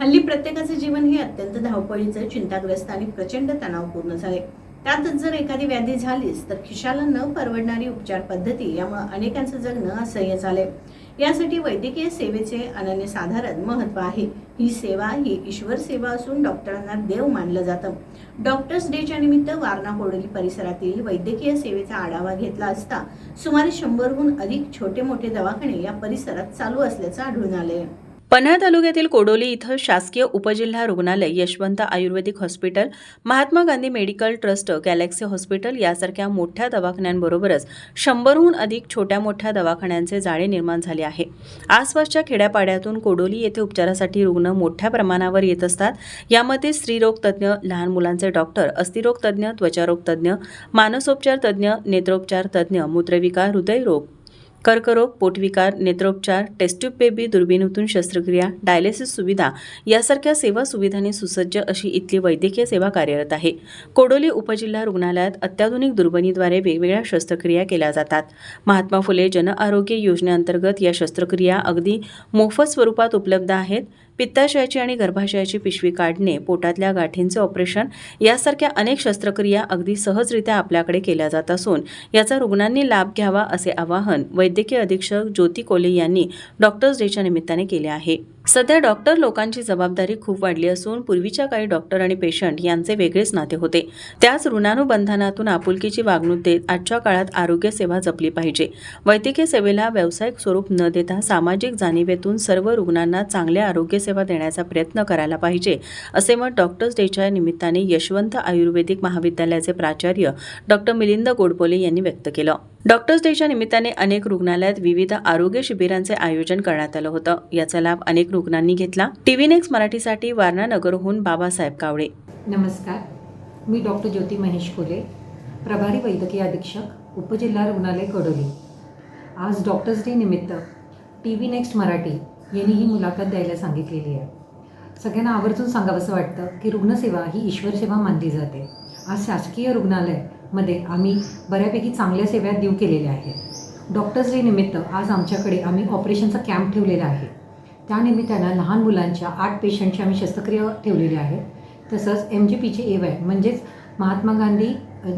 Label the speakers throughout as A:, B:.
A: हल्ली प्रत्येकाचे जीवन हे अत्यंत धावपळीचं चिंताग्रस्त आणि प्रचंड तणावपूर्ण झाले त्यातच जर एखादी व्याधी झालीच तर खिशाला न परवडणारी उपचार पद्धती यामुळे अनेकांचं जगणं असह्य झाले यासाठी वैद्यकीय सेवेचे अनन्यसाधारण महत्त्व आहे. ही सेवा ही ईश्वर सेवा असून डॉक्टरांना देव मानलं जातं. डॉक्टर्स डेच्या निमित्त वारणा कोडोली परिसरातील वैद्यकीय सेवेचा आढावा घेतला असता सुमारे शंभरहून अधिक छोटे मोठे दवाखाने या परिसरात चालू असल्याचं आढळून आले
B: पन्हाळ तालुक्यातील कोडोली इथं शासकीय उपजिल्हा रुग्णालय Yashwant Ayurvedic hospital Mahatma Gandhi medical trust galaxy hospital यासारख्या मोठ्या दवाखान्यांबरोबरच शंभरहून अधिक छोट्या मोठ्या दवाखान्यांचे जाळे निर्माण झाले आहे. आसपासच्या खेड्यापाड्यातून कोडोली येथे उपचारासाठी रुग्ण मोठ्या प्रमाणावर येत असतात. यामध्ये स्त्रीरोग तज्ज्ञ लहान मुलांचे डॉक्टर अस्थिरोग तज्ज्ञ त्वचारोग तज्ज्ञ मानसोपचार तज्ज्ञ नेत्रोपचार तज्ज्ञ मूत्रविकार हृदयरोग कर्करोग पोटविकार नेत्रोपचार टेस्ट्यूब बेबी दुर्बिणीतून शस्त्रक्रिया डायलिसिस सुविधा यासारख्या सेवा सुविधांनी सुसज्ज अशी इथली वैद्यकीय सेवा कार्यरत आहे. कोडोली उपजिल्हा रुग्णालयात अत्याधुनिक दुर्बिणीद्वारे वेगवेगळ्या शस्त्रक्रिया केल्या जातात. महात्मा फुले जन आरोग्य योजनेअंतर्गत या शस्त्रक्रिया अगदी मोफत स्वरूपात उपलब्ध आहेत. पित्ताशयाची आणि गर्भाशयाची पिशवी काढणे पोटातल्या गाठींचे ऑपरेशन यासारख्या अनेक शस्त्रक्रिया अगदी सहजरित्या आपल्याकडे केल्या जात असून याचा रुग्णांनी लाभ घ्यावा असे आवाहन वैद्यकीय अधीक्षक ज्योती कोले यांनी डॉक्टर्स डेच्या निमित्ताने केले आहे. सध्या डॉक्टर लोकांची जबाबदारी खूप वाढली असून पूर्वीच्या काळी डॉक्टर आणि पेशंट यांचे वेगळेच नाते होते. त्याच ऋणानुबंधनातून आपुलकीची वागणूक देत आजच्या काळात आरोग्य सेवा जपली पाहिजे. वैद्यकीय सेवेला व्यावसायिक स्वरूप न देता सामाजिक जाणीवेतून सर्व रुग्णांना चांगल्या आरोग्य सेवा देण्याचा प्रयत्न करायला पाहिजे असे मत डॉक्टर्स डेच्या निमित्ताने यशवंत आयुर्वेदिक महाविद्यालयाचे प्राचार्य डॉक्टर मिलिंद गोडबोले यांनी व्यक्त केलं. डॉक्टर्स डेच्या निमित्ताने अनेक रुग्णालयात विविध आरोग्य शिबिरांचे आयोजन करण्यात आलं होतं. याचा लाभ अनेक रुग्णांनी घेतला. टीव्ही नेक्स्ट मराठीसाठी वारणा नगरहून बाबासाहेब कावळे.
C: नमस्कार. मी डॉक्टर ज्योती महेश कोले प्रभारी वैद्यकीय अधीक्षक उपजिल्हा रुग्णालय कडोली. आज डॉक्टर्स डे निमित्त टी व्ही नेक्स्ट मराठी यांनी ही मुलाखत द्यायला सांगितलेली आहे. सगळ्यांना आवर्जून सांगावंसं वाटतं की रुग्णसेवा ही ईश्वरसेवा मानली जाते. आज शासकीय रुग्णालय मध्ये आम्ही बऱ्यापैकी चांगल्या सेवा देऊ केलेल्या आहेत. डॉक्टर्स डे निमित्त आज आमच्याकडे आम्ही ऑपरेशनचा कॅम्प ठेवलेला आहे. त्यानिमित्तानं लहान मुलांच्या आठ पेशंटची आम्ही शस्त्रक्रिया ठेवलेली आहे. तसंच एम जी पीचे ए वाय म्हणजेच महात्मा गांधी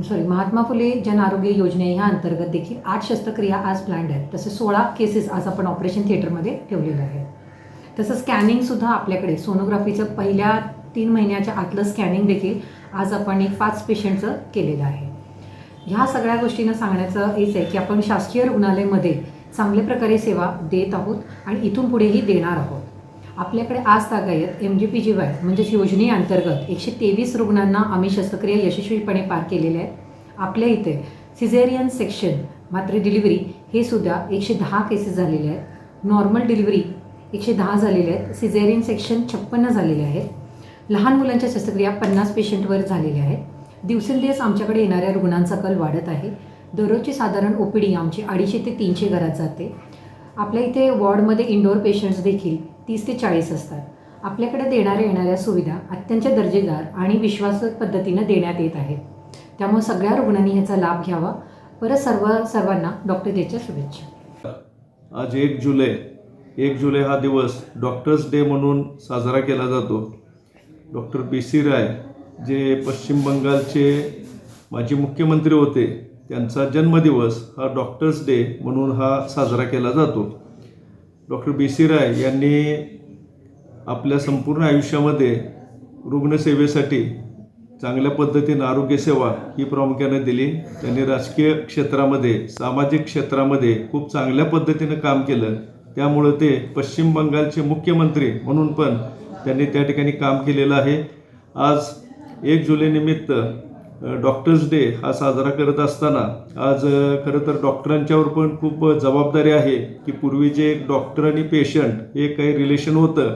C: सॉरी महात्मा फुले जन आरोग्य योजने ह्या अंतर्गत देखील आठ शस्त्रक्रिया आज प्लॅन्ड आहेत. तसे सोळा केसेस आज आपण ऑपरेशन थिएटरमध्ये ठेवलेले आहेत. तसं स्कॅनिंगसुद्धा आपल्याकडे सोनोग्राफीचं पहिल्या तीन महिन्याच्या आतलं स्कॅनिंग देखील आज आपण एक पाच पेशंटचं केलेलं आहे. ह्या सगळ्या गोष्टींना सांगण्याचं हेच आहे की आपण शासकीय रुग्णालयामध्ये चांगल्या प्रकारे सेवा देत आहोत आणि इथून पुढेही देणार आहोत. आपल्याकडे आज तागायत M J P J Y म्हणजेच योजनेअंतर्गत एकशे तेवीस रुग्णांना आम्ही शस्त्रक्रिया यशस्वीपणे पार केलेल्या आहेत. आपल्या इथे सिझेरियन सेक्शन मात्र डिलिव्हरी हे सुद्धा एकशे दहा केसेस झालेले आहेत. नॉर्मल डिलिव्हरी एकशे दहा झालेले आहेत. सिझेरियन सेक्शन छप्पन्न झालेले आहेत. लहान मुलांच्या शस्त्रक्रिया पन्नास पेशंटवर झालेल्या आहेत. दिवसेंदिवस आमच्याकडे येणाऱ्या रुग्णांचा कल वाढत आहे. दररोजची साधारण ओ पी डी आमची अडीचशे ते तीनशे घरात जाते. आपल्या इथे वॉर्डमध्ये इंडोर पेशंट्स देखील तीस ते चाळीस असतात. आपल्याकडे देणाऱ्या येणाऱ्या सुविधा अत्यंत दर्जेदार आणि विश्वासक पद्धतीनं देण्यात येत आहेत. त्यामुळे सगळ्या रुग्णांनी ह्याचा लाभ घ्यावा. परत सर्व सर्वांना डॉक्टर डेच्या शुभेच्छा.
D: आज एक जुलै. एक जुलै हा दिवस डॉक्टर्स डे म्हणून साजरा केला जातो. डॉक्टर बी सी राय जे पश्चिम बंगालचे माजी मुख्यमंत्री होते त्यांचा जन्मदिवस हा डॉक्टर्स डे म्हणून हा साजरा केला जातो. डॉक्टर बी सी राय यांनी आपल्या संपूर्ण आयुष्यामध्ये रुग्णसेवेसाठी चांगल्या पद्धतीनं आरोग्यसेवा ही प्रामुख्याने दिली. त्यांनी राजकीय क्षेत्रामध्ये सामाजिक क्षेत्रामध्ये खूप चांगल्या पद्धतीनं काम केलं. त्यामुळं ते पश्चिम बंगालचे मुख्यमंत्री म्हणून पण त्यांनी त्या ठिकाणी काम केलेलं आहे. आज एक जुलैनिमित्त डॉक्टर्स डे हा साजरा करत असताना आज खरं तर डॉक्टरांच्यावर पण खूप जबाबदारी आहे की पूर्वी जे डॉक्टर आणि पेशंट हे काही रिलेशन होतं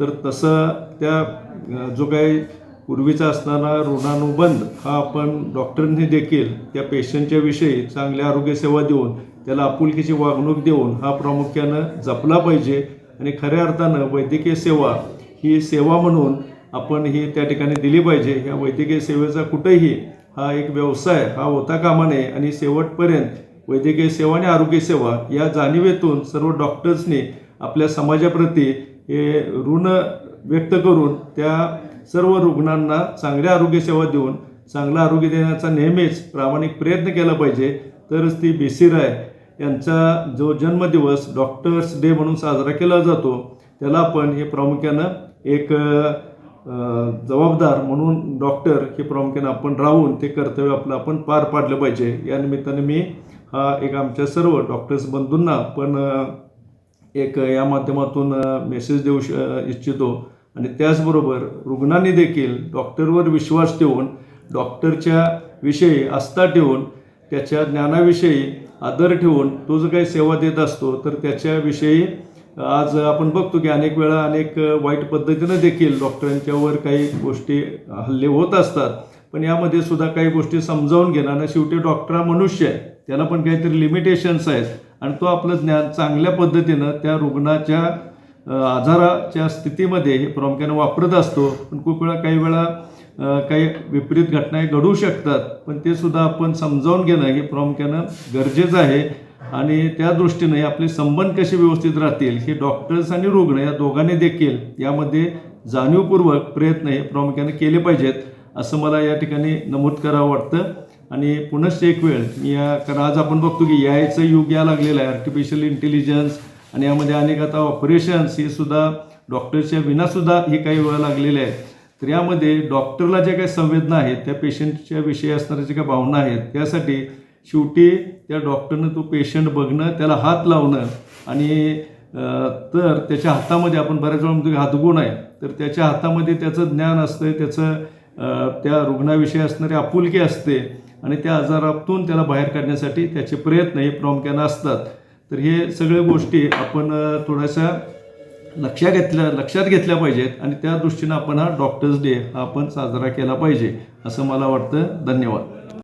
D: तर तसं त्या जो काही पूर्वीचा असणारा ऋणानुबंध हा आपण डॉक्टरांनी देखील त्या पेशंटच्या विषयी चांगल्या आरोग्यसेवा देऊन त्याला आपुलकीची वागणूक देऊन हा प्रामुख्यानं जपला पाहिजे. आणि खऱ्या अर्थानं वैद्यकीय सेवा ही सेवा म्हणून आपण ही त्या ठिकाणी दिली पाहिजे. ह्या वैद्यकीय सेवेचा कुठेही हा एक व्यवसाय हा होता कामा नये आणि शेवटपर्यंत वैद्यकीय सेवा आणि आरोग्य सेवा या जाणीवेतून सर्व डॉक्टर्सनी आपल्या समाजाप्रती हे ऋण व्यक्त करून त्या सर्व रुग्णांना चांगल्या आरोग्यसेवा देऊन चांगलं आरोग्य देण्याचा नेहमीच प्रामाणिक प्रयत्न केला पाहिजे. तरच ती बी सी राय यांचा जो जन्मदिवस डॉक्टर्स डे म्हणून साजरा केला जातो त्याला आपण हे प्रामुख्यानं एक जबाबदार म्हणून डॉक्टर हे प्रामुख्याने आपण राहून ते कर्तव्य आपलं आपण पार पाडलं पाहिजे. या निमित्ताने मी हा एक आमच्या सर्व डॉक्टर्स बंधूंना पण एक या माध्यमातून मेसेज देऊ श इच्छितो. आणि त्याचबरोबर रुग्णांनी देखील डॉक्टरवर विश्वास ठेवून डॉक्टरच्या विषयी आस्था ठेवून त्याच्या ज्ञानाविषयी आदर ठेवून तो जो काही सेवा देत असतो तर त्याच्याविषयी आज आपण बघतो की अनेक वेळा अनेक वाईट पद्धतीनं देखील डॉक्टरांच्यावर काही गोष्टी हल्ले होत असतात. पण यामध्ये सुद्धा काही गोष्टी समजावून घेणं आणि शेवटी डॉक्टर हा मनुष्य आहे. त्याला पण काहीतरी लिमिटेशन्स आहेत. आणि तो आपलं ज्ञान चांगल्या पद्धतीनं त्या रुग्णाच्या आजाराच्या स्थितीमध्ये हे प्रामुख्याने वापरत असतो. पण खूप वेळा काही वेळा काही विपरीत घटना घडू शकतात. पण ते सुद्धा आपण समजावून घेणं हे प्रामुख्यानं गरजेचं आहे. आणि त्या दृष्टीने आपले संबंध कसे व्यवस्थित राहतील हे डॉक्टर्स आणि रुग्ण या दोघांनी देखील यामध्ये जाणीवपूर्वक प्रयत्न हे प्रामुख्याने केले पाहिजेत असं मला या ठिकाणी नमूद करावं वाटतं. आणि पुनश्च एक वेळ मी या कारण आज आपण बघतो की यायचं युग या लागलेलं आहे आर्टिफिशियल इंटेलिजन्स आणि यामध्ये अनेक आता ऑपरेशन्स हे सुद्धा डॉक्टरच्या विनासुद्धा हे काही वेळा लागलेले आहेत. तर यामध्ये डॉक्टरला ज्या काही संवेदना आहेत त्या पेशंटच्या विषयी असणाऱ्या ज्या काही भावना आहेत त्यासाठी शेवटी त्या डॉक्टरनं तो पेशंट बघणं त्याला हात लावणं आणि तर त्याच्या हातामध्ये आपण बऱ्याच वेळा म्हणतो की हातगुण आहे तर त्याच्या हातामध्ये त्याचं ज्ञान असतं त्याचं त्या रुग्णाविषयी असणारी आपुलकी असते आणि त्या आजारातून त्याला बाहेर काढण्यासाठी त्याचे प्रयत्न हे प्रामुख्यानं असतात. तर हे सगळ्या गोष्टी आपण थोड्याशा लक्षात घेतल्या लक्षात घेतल्या पाहिजेत आणि त्या दृष्टीनं आपण हा डॉक्टर्स डे हा आपण साजरा केला पाहिजे असं मला वाटतं. धन्यवाद.